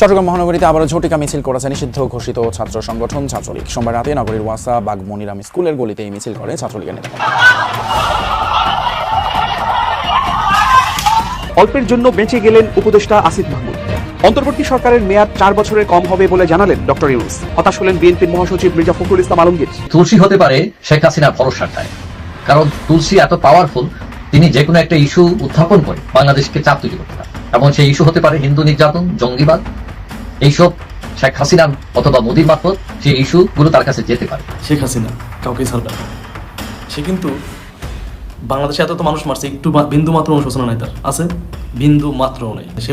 চট্টগ্রাম মহানগরীতে আবারও ঝটিকা মিছিল করেছে নিষিদ্ধ ঘোষিত ছাত্র সংগঠন ছাত্রলীগ। সোমবার রাতে নগরীর ওয়াসা বাগ মনিরাম স্কুলের গলিতে এই মিছিল করে ছাত্রলীগের নেতা। অল্পের জন্য বেঁচে গেলেন উপদেষ্টা আসিফ মাহমুদ। অন্তর্বর্তী সরকারের মেয়াদ চার বছরের কম হবে বলে জানালেন ডক্টর ইউনুস। হতাশ হলেন বিএনপির মহাসচিব মির্জা ফখরুল ইসলাম আলমগীর। তুলসী হতে পারে শেখ হাসিনার ভরসার ঠায় কারণ তুলসী এত পাওয়ারফুল তিনি যে কোনো একটা ইস্যু উত্থাপন করে বাংলাদেশকে চাপ তৈরি করতে পারেন। এবং সেই ইস্যু হতে পারে হিন্দু নির্যাতন, জঙ্গিবাদ। এইসব শেখ হাসিনা অথবা মোদীর মারফত সেই ইস্যুগুলো তার কাছে যেতে পারে। শেখ হাসিনা কাউকে ছাড়বে সে কিন্তু বাংলাদেশে এত তো মানুষ মারছে, একটু বিন্দু মাত্র অনুশোচনা নাই তার। আছে, বিন্দু মাত্রও নেই। সে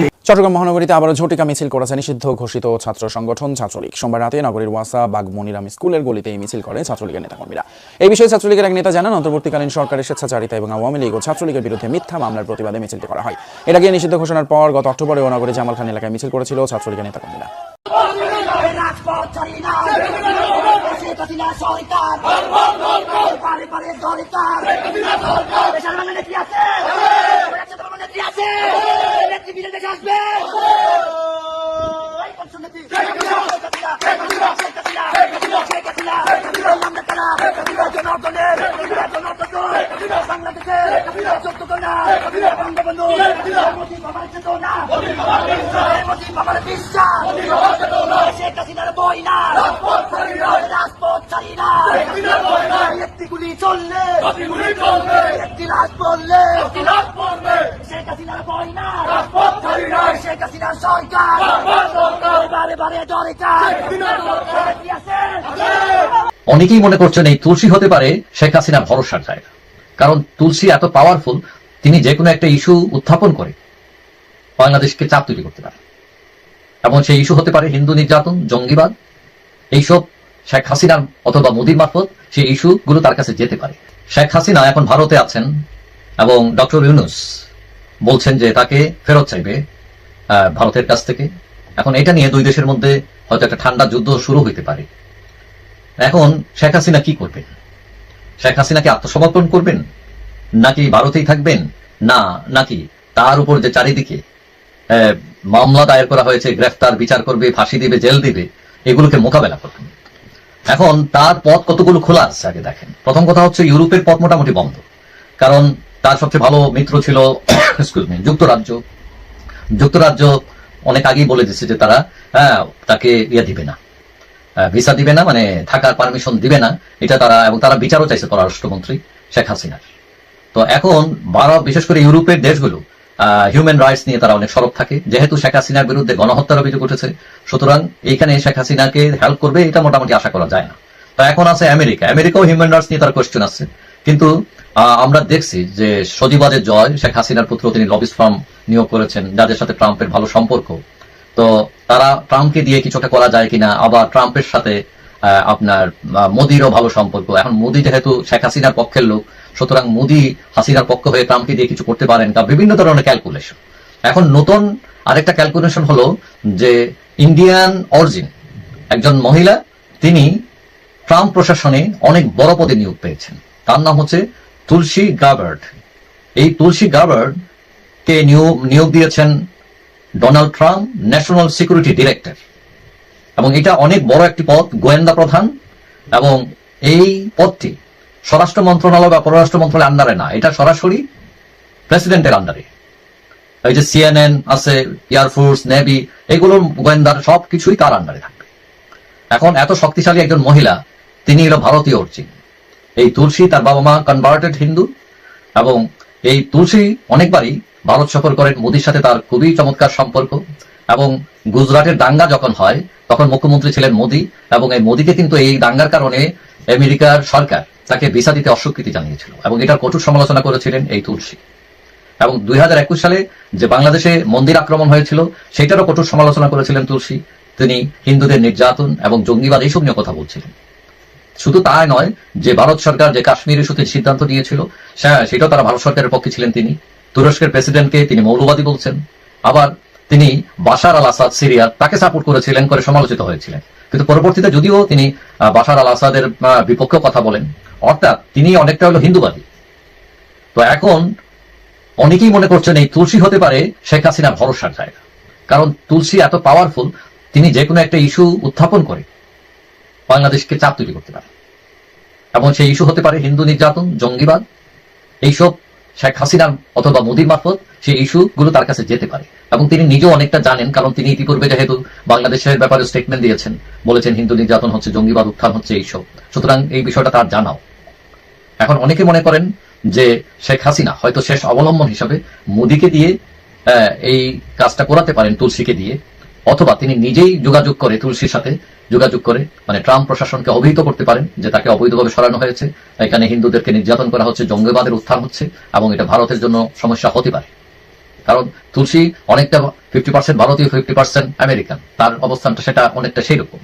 চট্টগ্রাম মহানগরীতে আবারও ঝটিকা মিছিল করেছে নিষিদ্ধ ঘোষিত ছাত্র সংগঠন ছাত্রলীগ সোমবার রাতে নগরীর ওয়াসা বাগমনিরাম স্কুলের গলিতে এই মিছিল করে ছাত্রলীগের নেতাকর্মীরা এই বিষয়ে ছাত্রলীগের এক নেতা জানান অন্তর্বর্তীকালীন সরকারের স্বেচ্ছাচারিতা এবং আওয়ামী লীগ ও ছাত্রলীগের বিরুদ্ধে মিথ্যা মামলার প্রতিবাদে মিছিলটি করা হয় এর আগে নিষিদ্ধ ঘোষণার পর গত অক্টোবরে নগরী জামাল খান এলাকায় মিছিল করেছিল ছাত্রলীগের নেতাকর্মীরা মানে নেত্রী মানে আসবে নেত্রী? না, রাজপথ ছাড়ি না, একটি গুলি চললে, একটি লাশ পড়লে, শেখ হাসিনার বই না, শেখ হাসিনার সরকার, বারে বারে দরকার? অনেকেই মনে করছেন এই তুলসী হতে পারে শেখ হাসিনার ভরসার জায়গা। কারণ তুলসী এত পাওয়ারফুল তিনি যে কোনো একটা ইস্যু উত্থাপন করে বাংলাদেশকে চাপ তৈরি করতে পারে। এবং সেই ইস্যু হতে পারে হিন্দু নির্যাতন জঙ্গিবাদ এইসব শেখ হাসিনার অথবা মোদীর মারফত সেই ইস্যুগুলো তার কাছে যেতে পারে। শেখ হাসিনা এখন ভারতে আছেন এবং ডক্টর ইউনুস বলছেন যে তাকে ফেরত চাইবে ভারতের কাছ থেকে। এখন এটা নিয়ে দুই দেশের মধ্যে হয়তো একটা ঠান্ডা যুদ্ধ শুরু হইতে পারে। এখন শেখ হাসিনা কি করবেন? শেখ হাসিনা কি আত্মসমর্পণ করবেন? নাকি ভারতেই থাকবেন? না, নাকি তার উপর যে চারিদিকে মামলা দায়ের করা হয়েছে, গ্রেফতার, বিচার করবে, ফাঁসি দিবে, জেল দিবে, এগুলোকে মোকাবেলা করবেন। এখন তার পথ কতগুলো খোলা আছে আগে দেখেন। প্রথম কথা হচ্ছে ইউরোপের পথ মোটামুটি বন্ধ। কারণ তার সবচেয়ে ভালো মিত্র ছিল যুক্তরাজ্য। যুক্তরাজ্য অনেক আগেই বলে দিচ্ছে যে তারা হ্যাঁ, তাকে ইয়ে দিবে না। ভিসা দিবে না মানে থাকার পারমিশন দিবে না। এটা তারা এবং তারা বিচারও চাইছে পররাষ্ট্রমন্ত্রী শেখ হাসিনার। তো এখন ভারত বিশেষ করে ইউরোপের দেশগুলো হিউম্যান রাইটস নিয়ে তারা অনেক সরব থাকে। যেহেতু শেখ হাসিনার বিরুদ্ধে গণহত্যার অভিযোগ উঠেছে সুতরাং এইখানে শেখ হাসিনাকে হেল্প করবে এটা মোটামুটি আশা করা যায় না। তো এখন আছে আমেরিকা। আমেরিকাও হিউম্যান রাইটস নিয়ে তার কোয়েশ্চেন আছে কিন্তু আমরা দেখছি যে সজিবাজের জয়, শেখ হাসিনার পুত্র তিনি লবিস ফার্ম নিয়োগ করেছেন, যাদের সাথে ট্রাম্পের ভালো সম্পর্ক। তো তারা ট্রাম্পকে দিয়ে কিছুটা করা যায় কিনা, আবার ট্রাম্পের সাথে আপনার মোদিরও ভালো সম্পর্ক। এখন মোদি যেহেতু শেখ হাসিনার পক্ষের লোক, সুতরাং মোদি হাসিনার পক্ষ হয়ে ট্রাম্পকে দিয়ে কিছু করতে পারেন তা বিভিন্ন ধরনের ক্যালকুলেশন এখন নতুন আরেকটা ক্যালকুলেশন হলো যে ইন্ডিয়ান অরিজিন একজন মহিলা, তিনি ট্রাম্প প্রশাসনে অনেক বড় পদে নিয়োগ পেয়েছেন। তার নাম হচ্ছে তুলসী গাবার্ড এই তুলসী গাবার্ড কে নিয়োগ নিয়োগ দিয়েছেন Donald Trump, national security director. এবং এটা অনেক বড় একটি পদ, গোয়েন্দা প্রধান। এবং এই পদটি স্বরাষ্ট্র মন্ত্রণালয় বা পররাষ্ট্র মন্ত্রণালয়ের আন্ডারে না, এটা সরাসরি প্রেসিডেন্টের আন্ডারে। এই যে সিএনএন আছে এয়ারফোর্স নেভি, এগুলো গোয়েন্দার সব কিছুই তার আন্ডারে থাকবে। এখন এত শক্তিশালী একজন মহিলা, তিনি হলো ভারতীয় অর্জিন এই তুলসী তার বাবা মা কনভার্টেড হিন্দু এবং এই তুলসী অনেকবারই ভারত সফর করেন মোদির সাথে তার খুবই চমৎকার সম্পর্ক এবং গুজরাটের দাঙ্গা যখন হয়, তখন মুখ্যমন্ত্রী ছিলেন মোদি এবং এই মোদিকে কিন্তু এই দাঙ্গার কারণে আমেরিকার সরকার তাকে ভিসা দিতে অস্বীকৃতি জানিয়েছিল এবং এটার কঠোর সমালোচনা করেছিলেন এই তুলসী। এবং দুই হাজার একুশ সালে যে বাংলাদেশে মন্দির আক্রমণ হয়েছিল, সেটারও কঠোর সমালোচনা করেছিলেন তুলসী। তিনি হিন্দুদের নির্যাতন এবং জঙ্গিবাদ এইসব নিয়ে কথা বলছিলেন। শুধু তাই নয়, যে ভারত সরকার যে কাশ্মীর ইস্যুতে সিদ্ধান্ত নিয়েছিল সে- সেটাও তারা ভারত সরকারের পক্ষে ছিলেন তিনি। তুরস্কের প্রেসিডেন্টকে তিনি মৌলবাদী বলছেন। আবার তিনি বাশার আল আসাদ সিরিয়া তাকে সাপোর্ট করেছিলেন, করে সমালোচিত হয়েছিলেন। কিন্তু পরবর্তীতে যদিও তিনি বাশার আল আসাদের বিপক্ষে কথা বলেন, অর্থাৎ তিনি অনেকটা হলো হিন্দুবাদী। তো এখন অনেকেই মনে করছেন এই তুলসী হতে পারে শেখ হাসিনা ভরসার জায়গা। কারণ তুলসী এত পাওয়ারফুল তিনি যে কোনো একটা ইস্যু উত্থাপন করে বাংলাদেশকে চাপ তৈরি করতে পারে। এবং সেই ইস্যু হতে পারে হিন্দু নির্যাতন, জঙ্গিবাদ। এইসব শেখ হাসিনার অথবা মোদীর মারফত সেই ইস্যুগুলো তার কাছে যেতে পারে। এবং তিনি নিজেও অনেকটা জানেন, কারণ তিনি ইতিপূর্বে যেহেতু বাংলাদেশের ব্যাপারে স্টেটমেন্ট দিয়েছেন, বলেছেন হিন্দু নির্যাতন হচ্ছে, জঙ্গিবাদ উত্থান হচ্ছে, এইসব। সুতরাং এই বিষয়টা তার জানাও। এখন অনেকে মনে করেন যে শেখ হাসিনা হয়তো শেষ অবলম্বন হিসাবে মোদীকে দিয়ে এই কাজটা করাতে পারেন, তুলসীকে দিয়ে। অথবা তিনি নিজেই যোগাযোগ করে, তুলসীর সাথে যোগাযোগ করে মানে ট্রাম্প প্রশাসনকে অবহিত করতে পারেন, যে তাকে অবৈধভাবে সরানো হয়েছে। এখানে হিন্দুদেরকে নির্যাতন করা হচ্ছে, জঙ্গিবাদের উত্থান হচ্ছে, এবং এটা ভারতের জন্য সমস্যা হতে পারে। কারণ তুলসী অনেকটা ফিফটি পার্সেন্ট ভারতীয় ফিফটি পার্সেন্ট আমেরিকান। তার অবস্থানটা সেটা অনেকটা সেই রকম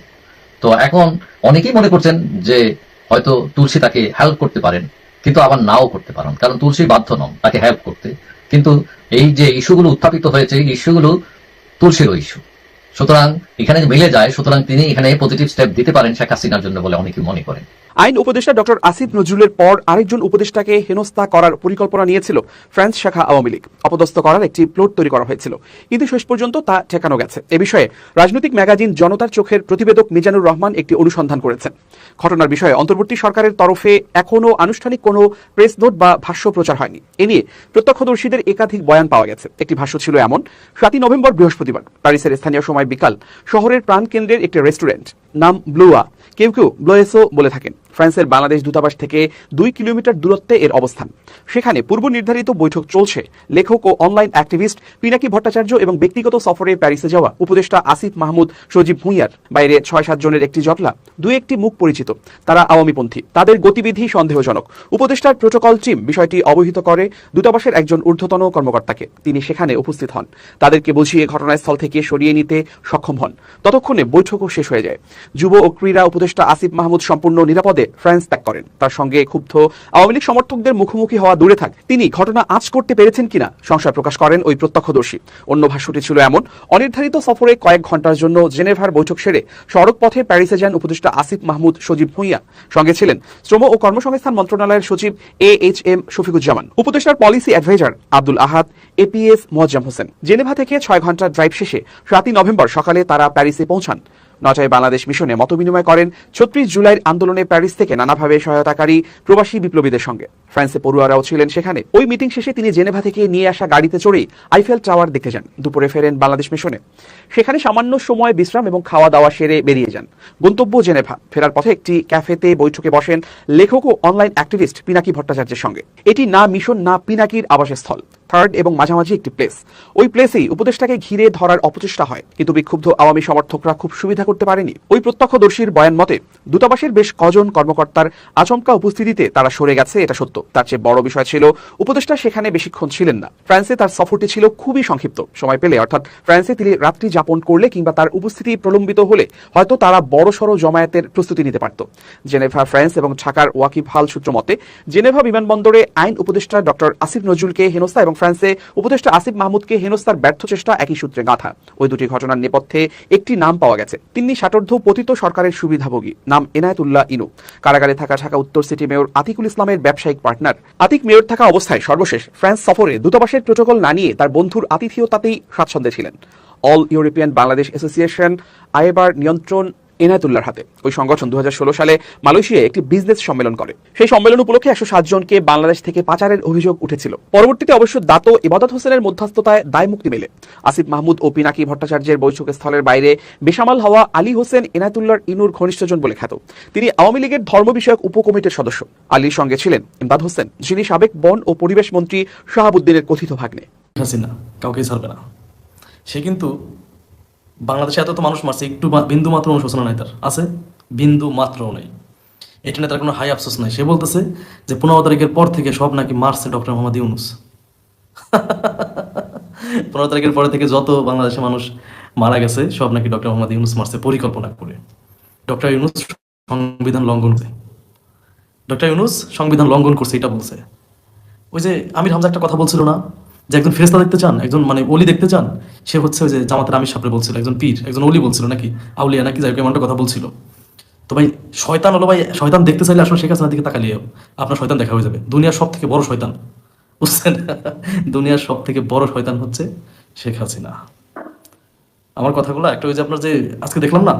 তো এখন অনেকেই মনে করছেন যে হয়তো তুলসী তাকে হেল্প করতে পারেন, কিন্তু আবার নাও করতে পারেন। কারণ তুলসী বাধ্য নন, তাকে হেল্প করতে। কিন্তু এই যে ইস্যুগুলো উত্থাপিত হয়েছে, এই ইস্যুগুলো তুলসীরও ইস্যু সুতরাং এখানে মিলে যায়, সুতরাং তিনি এখানে পজিটিভ স্টেপ দিতে পারেন শেখ হাসিনার জন্য বলে অনেকে মনে করেন। আইন উপদেষ্টা ডক্টর আসিফ নজরুলের পর আরেকজন উপদেষ্টাকে হেনস্থা করার পরিকল্পনা নিয়েছিল ফ্রান্স শাখা আওয়ামী লীগ। অপদস্থ করার একটি প্লট তৈরি করা হয়েছিল। কিন্তু শেষ পর্যন্ত তা ঠেকানো গেছে। এ বিষয়ে রাজনৈতিক ম্যাগাজিন জনতার চোখের প্রতিবেদক মিজানুর রহমান একটি অনুসন্ধান করেছেন। ঘটনার বিষয়ে অন্তর্বর্তী সরকারের তরফে এখনও আনুষ্ঠানিক কোনো প্রেস নোট বা ভাষ্য প্রচার হয়নি। এ নিয়ে প্রত্যক্ষদর্শীদের একাধিক বয়ান পাওয়া গেছে। একটি ভাষ্য ছিল এমন, সাতই নভেম্বর বৃহস্পতিবার, প্যারিসের স্থানীয় সময় বিকাল, শহরের প্রাণকেন্দ্রের একটি রেস্টুরেন্ট, নাম ব্লুয়া, কেউ কেউ ব্লোয়েসো বলে থাকেন। ফ্রান্সের বাংলাদেশ দূতাবাস থেকে দুই কিলোমিটার দূরত্বে এর অবস্থান। সেখানে পূর্ব নির্ধারিত বৈঠক চলছে। লেখক ও অনলাইন অ্যাক্টিভিস্ট পিনাকি ভট্টাচার্য এবং ব্যক্তিগত সফরে প্যারিসে যাওয়া উপদেষ্টা আসিফ মাহমুদ সজীব ভুঁইয়ার, বাইরে ছয় সাত জনের একটি জটলা, দুই একটি মুখ পরিচিত। তারা আওয়ামীপন্থী। তাদের গতিবিধি সন্দেহজনক। উপদেষ্টার প্রোটোকল টিম বিষয়টি অবহিত করে দূতাবাসের একজন ঊর্ধ্বতন কর্মকর্তাকে। তিনি সেখানে উপস্থিত হন। তাদেরকে বুঝিয়ে ঘটনাস্থল থেকে সরিয়ে নিতে সক্ষম হন। ততক্ষণে বৈঠকও শেষ হয়ে যায়। যুব ও ক্রীড়া উপদেষ্টা আসিফ মাহমুদ সম্পূর্ণ নিরাপদে ফ্রান্স ত্যাগ করেন। তার সঙ্গে ক্ষুব্ধ আওয়ামী লীগ সমর্থকদের মুখোমুখি হওয়া দূরে থাক। তিনি ঘটনা আঁচ করতে পেরেছেন কিনা সংশয় প্রকাশ করেন ওই প্রত্যক্ষদর্শী। অন্য ভাষ্যটি ছিল এমন, অনির্ধারিত সফরে কয়েক ঘণ্টার জন্য জেনেভার বৈঠক সেরে সড়ক পথে প্যারিসে যান উপদেষ্টা আসিফ মাহমুদ সজীব ভুঁইয়া। সঙ্গে ছিলেন শ্রম ও কর্মসংস্থান মন্ত্রণালয়ের সচিব এ এইচ এম শফিকুজ্জামান। উপদেষ্টার policy adviser Abdul Ahad, APS Moazzem Hossain. Geneva থেকে ছয় ঘণ্টার ড্রাইভ শেষে সাতই নভেম্বর সকালে তারা প্যারিসে পৌঁছান। নটায় বাংলাদেশ মিশনে মতবিনিময় করেন ছত্রিশ জুলাইয়ের আন্দোলনে প্যারিস থেকে নানাভাবে সহায়তাকারী প্রবাসী বিপ্লবীদের সঙ্গে। ফ্রান্সে পড়ুয়ারাও ছিলেন সেখানে। ওই মিটিং শেষে তিনি জেনেভা থেকে নিয়ে আসা গাড়িতে চড়েই আইফেল টাওয়ার দেখতে যান। দুপুরে ফেরেন বাংলাদেশ মিশনে। সেখানে সামান্য সময় বিশ্রাম এবং খাওয়া দাওয়া সেরে বেরিয়ে যান। গন্তব্য জেনেভা। ফেরার পথে একটি ক্যাফেতে বৈঠকে বসেন লেখক ও অনলাইন অ্যাক্টিভিস্ট পিনাকি ভট্টাচার্যের সঙ্গে। এটি না মিশন, না পিনাকির আবাসস্থল। থার্ড এবং মাঝামাঝি একটি প্লেস ওই প্লেসেই উপদেষ্টাকে ঘিরে ধরার অপচেষ্টা হয়। কিন্তু বিক্ষুব্ধ আওয়ামী সমর্থকরা খুব সুবিধা করতে পারেনি। ওই প্রত্যক্ষদর্শীর বয়ান মতে, দূতাবাসের বেশ কজন কর্মকর্তার আচমকা উপস্থিতিতে তারা সরে গেছে, এটা সত্য। তার চেয়ে বড় বিষয় ছিল, উপদেষ্টা সেখানে বেশিক্ষণ ছিলেন না। ফ্রান্সে তার সফরটি ছিল খুবই সংক্ষিপ্ত। সময় পেলে, অর্থাৎ ফ্রান্সে তিনি রাত্রি যাপন করলে কিংবা তার উপস্থিতি প্রলম্বিত হলে হয়তো তারা বড়সড় জমায়েতের প্রস্তুতি নিতে পারত। জেনেভা, ফ্রান্স এবং ঢাকার ওয়াকিফ হাল সূত্র মতে, জেনেভা বিমানবন্দরে আইন উপদেষ্টা ডক্টর আসিফ নজরুলকে হেনস্থা এবং ফ্রান্সে উপদেষ্টা আসিফ মাহমুদকে হেনস্থার ব্যর্থ চেষ্টা একই সূত্রে গাঁথা। ওই দুটি ঘটনার নেপথ্যে একটি নাম পাওয়া গেছে। তিনি ষাটোর্ধ পতিত সরকারের সুবিধাভোগী, নাম এনায়েতুল্লাহ ইনু। কারাগারে থাকা ঢাকা উত্তর সিটি মেয়র আতিকুল ইসলামের ব্যবসায়িক পার্টনার। আতিক মেয়র থাকা অবস্থায় সর্বশেষ ফ্রান্স সফরে দূতাবাসের প্রোটোকল না নিয়ে তার বন্ধুর আতিথেয়তাতেই স্বাচ্ছন্দ্যে ছিলেন। অল ইউরোপিয়ান বাংলাদেশ অ্যাসোসিয়েশন আয়েবার নিয়ন্ত্রণ এনায়তুল্লাহর হাতে। ওই সংগঠন দু সালে মালয়েশিয়ায় একটি বিজনেস সম্মেলন করে। সেই সম্মেলন উপলক্ষে একশো জনকে বাংলাদেশ থেকে পাচারের অভিযোগ উঠেছিল। পরবর্তীতে অবশ্য দাতো ইবাদত হোসেনের মধ্যস্থতায় দায় মুক্তি মেলে। আসিফ মাহমুদ ও পিনাকি ভট্টাচার্যের বৈঠক স্থলের বাইরে বেসামাল হওয়া আলী হোসেন এনায়তুল্লাহর ইনুর ঘনিষ্ঠজন বলে খ্যাত। তিনি আওয়ামী লীগের ধর্ম বিষয়ক উপকমিটির সদস্য। আলীর সঙ্গে ছিলেন ইমদাদ হোসেন, যিনি সাবেক বন ও পরিবেশ মন্ত্রী শাহাবুদ্দিনের কথিত ভাগ্নে। হাসিনা, কাউকেই ছাড়বে না। সে কিন্তু বাংলাদেশে এত তো মানুষ মারছে, একটু বিন্দু মাত্র অনুশোচনা নাই তার। আছে? বিন্দু মাত্রও নেই। এটা নিয়ে তার কোনো হাই আফসোস নাই। সে বলতেছে যে পনেরো তারিখের পর থেকে সব নাকি মারছে ডক্টর মোহাম্মদ ইউনুস। পনেরো তারিখের পরে থেকে যত বাংলাদেশের মানুষ মারা গেছে, সব নাকি ডক্টর মোহাম্মদ ইউনুস মারছে, পরিকল্পনা করে। ডক্টর ইউনুস সংবিধান লঙ্ঘন করছে ডক্টর ইউনুস সংবিধান লঙ্ঘন করছে, এটা বলছে। ওই যে আমির হামজা একটা কথা বলছিল না? যে একজন ফেরেস্তা দেখতে চান, একজন মানে অলি দেখতে চান, সে হচ্ছে যে জামাতের আমির সাপড়ে বলছিল, একজন পীর, একজন অলি বলছিল নাকি, আউলিয়া নাকি, যাই হোক এমন একটা কথা বলছিল। তো ভাই, শয়তান হলো ভাই, শয়তান দেখতে চাইলে আসলে শেখ হাসিনার দিকে তাকালিয়ে আপনার শয়তান দেখা হয়ে যাবে। দুনিয়ার সব থেকে বড় শয়তান। বুঝছেন? দুনিয়ার সব থেকে বড় শয়তান হচ্ছে শেখ হাসিনা। আমার কথাগুলো একটা ওই যে আপনার যে আজকে দেখলাম না,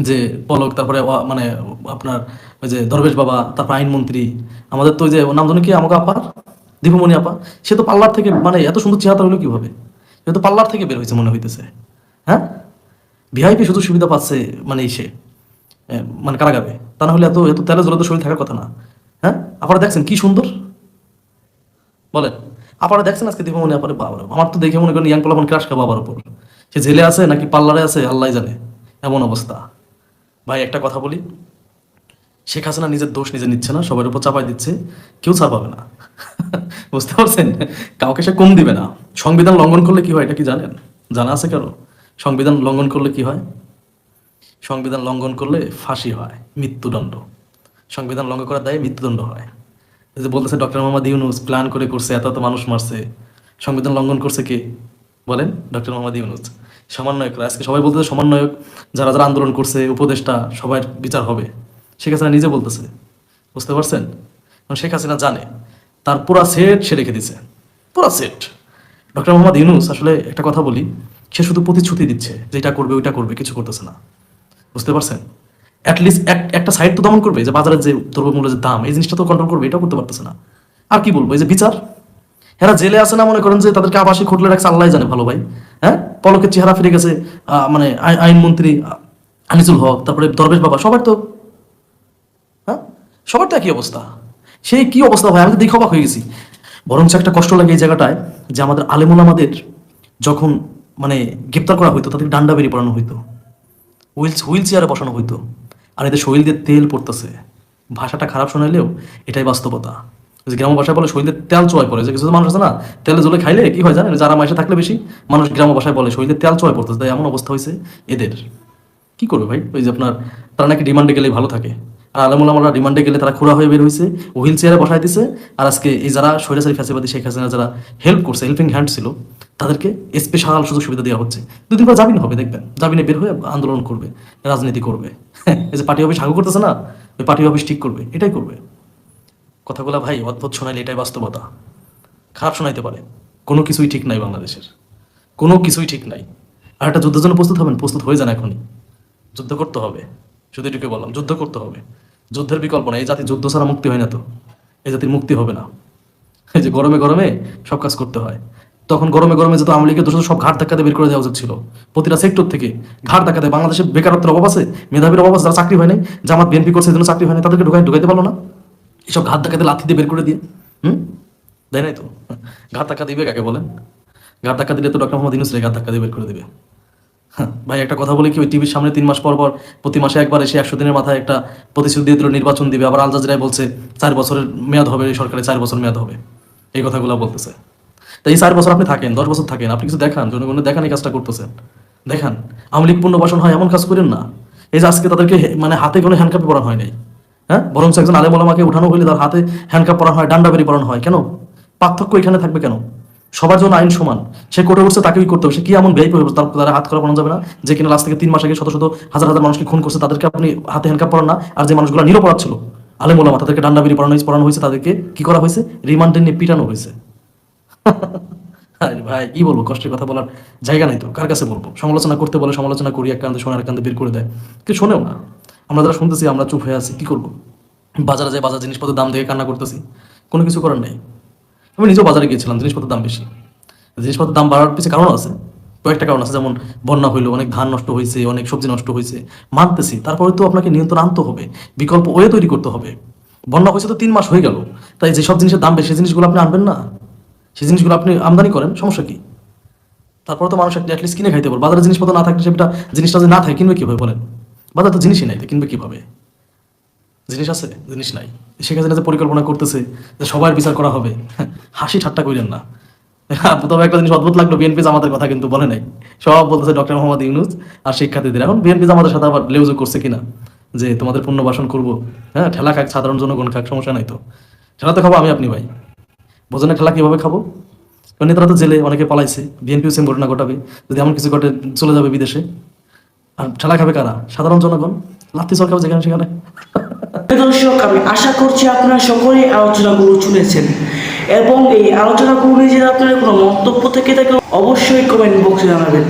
যে পলক, তারপরে মানে আপনার ওই যে দরবেশ বাবা, তারপর আইনমন্ত্রী, আমাদের তো ওই যে নাম জানো কি? আমাকে আপা দীপমণি আপা, সে তো পার্লার থেকে মানে এত সুন্দর চেহারা হলো কীভাবে? সে তো পার্লার থেকে বের হয়েছে মনে হইতেছে। হ্যাঁ? ভিআইপি শুধু সুবিধা পাচ্ছে মানে সে মানে কারাগারে। তা না হলে এত এত তেলে জলে তো শরীর থাকার কথা না। হ্যাঁ? আপনারা দেখছেন কি সুন্দর? বলেন। আপনারা দেখছেন আজকে দেখে মনে আপনার বাবার আমার তো দেখে মনে করেন ইয়াং পোলাপন ক্রাশ খাব বাবার উপর সে জেলে আছে নাকি পার্লারে আছে আল্লাহ জানে। এমন অবস্থা। ভাই, একটা কথা বলি। শেখ হাসিনা নিজের দোষ নিজে নিচ্ছে না, সবার উপর চাপাই দিচ্ছে, কেউ ছাড় পাবে না। বুঝতে পারছেন? কাউকে সে কম দিবে না। সংবিধান লঙ্ঘন করলে কি হয়, এটা কি জানেন? জানা আছে কারও? সংবিধান লঙ্ঘন করলে কি হয়? সংবিধান লঙ্ঘন করলে ফাঁসি হয়, মৃত্যুদণ্ড। সংবিধান লঙ্ঘন করার দায়ে মৃত্যুদণ্ড হয়। যে বলতেছে ডক্টর মোহাম্মদ ইউনুস, প্ল্যান করে করছে, এত এত মানুষ মারছে। সংবিধান লঙ্ঘন করছে কে? বলেন ডক্টর মোহাম্মদ ইউনুস। সমন্বয়করা, আজকে সবাই বলতেছে সমন্বয়ক, যারা যারা আন্দোলন করছে, উপদেষ্টা, সবার বিচার হবে। শেখ হাসিনা নিজে বলতেছে, বুঝতে পারছেন? কারণ শেখ হাসিনা জানে, তার পুরা সেট সে রেখে দিছে পুরা সেট ডক্টর মোহাম্মদ ইউনুস, আসলে একটা কথা বলি, সে শুধু প্রতিশ্রুতি দিচ্ছে যে এটা করবে, ওইটা করবে, কিছু করতেছে না। বুঝতে পারছেন? অ্যাটলিস্ট একটা সাইড তো দমন করবে, যে বাজারের যে দ্রব্যমূল্যের যে দাম, এই জিনিসটা তো কন্ট্রোল করবে, এটাও করতে পারতেছে না। আর কি বলব, এই যে বিচার? এরা জেলে আছে না মনে করেন যে তাদেরকে আবাসিক হোটেলে রাখছে আল্লাহ জানে ভালো ভাই। হ্যাঁ? পলকের চেহারা ফিরে গেছে মানে আই- আইনমন্ত্রী আনিসুল হক, তারপরে দরবেশ বাবা, সবার তো সবার তো একই অবস্থা? সেই কি অবস্থা ভাই? আমি তো দেখে হয়ে গেছি। বরঞ্চ একটা কষ্ট লাগে এই জায়গাটায় যে আমাদের আলেমুল আমাদের যখন মানে গ্রেপ্তার করা হইতো তাদের ডান্ডা বেরিয়ে পড়ানো হইতো। হুইল হুইল চেয়ারে বসানো হইতো। আর এদের শরীর দিয়ে তেল পড়তেছে। ভাষাটা খারাপ শোনাইলেও এটাই বাস্তবতা। গ্রাম ভাষায় বলে শরীরে তেল চোয়াই পড়ে। যে কিছু মানুষ আছে না, তেলে জলে খাইলে কি হয় জানেন? যারা মাসে থাকলে বেশি মানুষ গ্রাম ভাষায় বলে শরীরে তেল চোয়াই পড়তেছে। তাই এমন অবস্থা হয়েছে এদের। কি করবে ভাই? ওই যে আপনার, তারা নাকি ডিমান্ডে গেলেই ভালো থাকে। আর আলমুল আমরা ডিমান্ডে গেলে তারা খোড়া হয়ে বের হয়েছে হুইল চেয়ারে বসাই দিছে, আর আজকে এই যারা সৈরাসারি ফ্যাসিবাদী শেখ হাসিনা যারা হেল্প করছে হেল্পিং হ্যান্ড ছিল, তাদেরকে স্পেশাল সুযোগ সুবিধা দেওয়া হচ্ছে। দুদিন পর জামিন হবে, দেখবেন। জামিনে বের হয়ে আন্দোলন করবে, রাজনীতি করবে। এই যে পার্টি অফিস হাগু করতেছে না? ওই পার্টি অফিস ঠিক করবে, এটাই করবে। কথাগুলো ভাই অদ্ভুত শোনাইলে এটাই বাস্তবতা। খারাপ শোনাইতে পারে। কোনো কিছুই ঠিক নাই বাংলাদেশের। কোনো কিছুই ঠিক নাই। আর একটা যুদ্ধের জন্য প্রস্তুত হবেন, প্রস্তুত হয়ে যান এখনই। যুদ্ধ করতে হবে। শুধু এটুকু বললাম, যুদ্ধ করতে হবে। যুদ্ধের বিকল্প না এই জাতি যুদ্ধ ছাড়া মুক্তি হয় না তো। এই জাতির মুক্তি হবে না। এই যে গরমে গরমে সব কাজ করতে হয়। তখন গরমে গরমে যেহেতু আওয়ামী লীগের দোষ সব ঘাট ধাক্কাতে বের করে দেওয়া উচিত ছিল। প্রতিটা সেক্টর থেকে ঘাট ধাক্কাতে বাংলাদেশে বেকারত্বের অভাব আছে, মেধাবীর অভাব আছে, যারা চাকরি হয় নাই জামাত বিএনপি করছে জন্য চাকরি হয় তাদেরকে ঢুকাই, ঢুকাইতে পারল না। এসব ঘাট ধাক্কাতে লাথি দিয়ে বের করে দিয়ে, হুম? দেয় নাই তো? ঘাট ধাক্কা দিবে কাকে বলেন? ঘাট ধাক্কা দিলে তো ডক্টর মোহাম্মদ ইউনুস ঘাট ধাক্কা দিয়ে বের করে দিবে। ভাই, একটা কথা বলি কি, ওই টিভির সামনে তিন মাস পর পর, প্রতি মাসে একবার এসে একশো দিনের মাথায় একটা প্রতিশ্রুতি দিল, নির্বাচন দিবে। আবার আল জাজিরায় বলছে, চার বছরের মেয়াদ হবে, এই সরকারের চার বছর মেয়াদ হবে। এই কথাগুলো বলতেছে। তো এই চার বছর আপনি থাকেন, দশ বছর থাকেন, আপনি কিছু দেখান, জনগণের দেখান এই কাজটা করতেছেন। দেখান, আওয়ামী লীগ পুনর্বাসন হয়, এমন কাজ করেন না। এই যে আজকে তাদেরকে মানে হাতে কোনো হ্যান্ডকাপে পড়ানো হয় নাই। হ্যাঁ? বরঞ্চ একজন আলেম উঠানো হলে তার হাতে হ্যান্ডকাপ পড়ানো হয়, ডান্ডা বেরি পড়ানো হয়। কেন? পার্থক্য এখানে থাকবে কেন? সবার জন্য আইন সমান। সে কোর্টে উঠছে তাকেই করতে হবে। সে কি এমন ব্যয় করবে? তার দ্বারা হাত করা পড়ানো যাবে না? যে কিনা লাস্ট থেকে তিন মাস আগে শত শত হাজার হাজার মানুষকে খুন করছে, তাদেরকে আপনি হাতে হ্যান্ডকাপ পড়ান না। আর যে মানুষগুলো নিরপরাধ ছিল, আলেম ওলামা, তাদেরকে ডান্ডা বেরি পড়ানো হয়েছে পড়ানো হয়েছে, তাদেরকে কি করা হয়েছে? রিমান্ডে নিয়ে পিটানো হয়েছে। ভাই, কি বলব? কষ্টের কথা বলার জায়গা নেই তো। কার কাছে বলব? সমালোচনা করতে বলে সমালোচনা করি, এক কান্দে শোনার কান্দে বের করে দেয়। কেউ শোনেও না। আমরা যারা শুনতেছি, আমরা চুপ হয়ে আছি, কি করব? বাজারে যায় বাজার জিনিসপত্রের দাম দেখে কান্না করতেছি। কোনো কিছু করার নেই। আমি নিজেও বাজারে গিয়েছিলাম, জিনিসপত্রের দাম বেশি। জিনিসপত্রের দাম বাড়ার পিছনে কারণ আছে, কয়েকটা কারণ আছে, যেমন বন্যা হইল, অনেক ধান নষ্ট হয়েছে অনেক সবজি নষ্ট হয়েছে মানতেছি, তারপরে তো আপনাকে নিয়ন্ত্রণ আনতে হবে, বিকল্প ওয়ে তৈরি করতে হবে। বন্যা হয়েছে তো তিন মাস হয়ে গেল, তাই যেসব জিনিসের দাম বেশি, সেই জিনিসগুলো আপনি আনবেন না। সেই জিনিসগুলো আপনি আমদানি করেন, সমস্যা কি? তারপরে তো মানুষ অ্যাটলিস্ট কিনে খাইতে পারবে। বাজারে জিনিসপত্র না থাকলে সেটা জিনিসটা যদি না থাকে, কিনবে কীভাবে বলেন? বাজার তো জিনিসই নাই, তো কিনবে কীভাবে? জিনিস আছে? জিনিস নাই। শেখ হাসিনা যে পরিকল্পনা করতেছে যে সবার বিচার করা হবে। হাসি ঠাট্টা করেন না। তবে একটা জিনিস অদ্ভুত লাগল, বিএনপি জামাতের কথা কিন্তু বলে নাই। সব বলতেছে ডক্টর মোহাম্মদ ইউনুস আর শিক্ষার্থীদের। এখন বিএনপি জামাতের সাথে আবার লেউজো করছে কিনা? যে তোমাদের পুনর্বাসন করব। হ্যাঁ ঠেলা খাক, সাধারণ জনগণ খাক, সমস্যা নাই তো। ঠেলা তো খাব আমি আপনি ভাই। বোঝেন ঠেলা কীভাবে খাব? নেতারা তো জেলে অনেকে পালাইছে। বিএনপিও সেম ঘটনা ঘটাবে। যদি এমন কিছু ঘটে, চলে যাবে বিদেশে। আর ঠেলা খাবে কারা? সাধারণ জনগণ? লাত্তি সরকার যেখানে সেখানে। দর্শক, আমি আশা করছি আপনারা সকলেই আলোচনাগুলো শুনেছেন। এবং এই আলোচনাগুলো নিয়ে যদি আপনাদের কোনো মন্তব্য থেকে থাকে, অবশ্যই কমেন্ট বক্সে জানাবেন।